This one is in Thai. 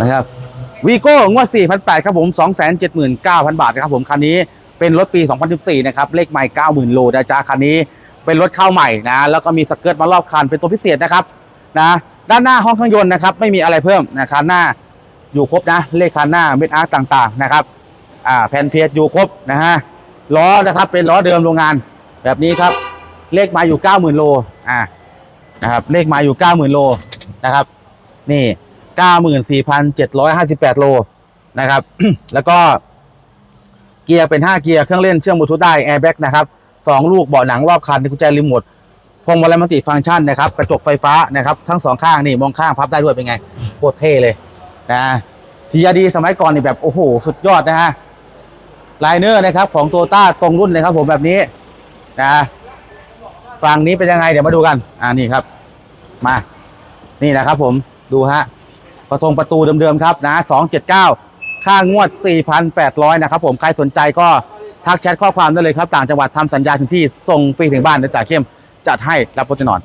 นะครับวีโก้งวด4,800ครับผม279,000 บาทนะครับผมคันนี้เป็นรถปี 2014 นะครับ เลขใหม่ 90,000 โลนะจ๊ะคันนี้เป็นรถเข้าใหม่นะ แล้วก็มีสเกิร์ตมารอบคันเป็นตัวพิเศษนะครับนะด้านหน้าห้องเครื่องยนต์นะครับ ไม่มีอะไรเพิ่มนะคันหน้าอยู่ครบนะ เลขคันหน้าเม็ดอาร์ตต่างๆนะครับอ่าแผ่นเพียอยู่ครบนะฮะล้อนะครับเป็นล้อเดิมโรงงาน แบบนี้ครับเลขมาอยู่ 90,000 โลอ่านะครับเลขมาอยู่ 90,000 โลนะครับ นี่ 94,758 โลนะครับ แล้วก็เกียร์เป็น 5 เกียร์ เครื่องเล่นเชื่อมบลูทูธได้แอร์แบ็กนะครับ 2 ลูกเบาะหนังรอบคันกุญแจรีโมทพวงมาลัยมัลติฟังก์ชันนะครับ กระจกไฟฟ้านะครับ ทั้งสองข้างนี่มองข้างพับได้ด้วยเป็นไงโคตรเท่เลยนะทียดีสมัยก่อนนี่แบบ โอ้โห สุดยอดนะฮะไลเนอร์นะครับของโตต้าตรงรุ่นเลยครับผมแบบนี้นะฝั่งนี้เป็นยังไงเดี๋ยวมาดูกัน อ่านี่ครับ มา นี่นะครับผมดูฮะ ประทงประตูเดิมๆครับนะ279 ค่างวด 4,800 นะครับผม ใครสนใจก็ทักแชทข้อความได้เลยครับ ต่างจังหวัดทำสัญญาถึงที่ส่งฟรีถึงบ้านในจ่าเข้มจัดให้รับรถจะนอน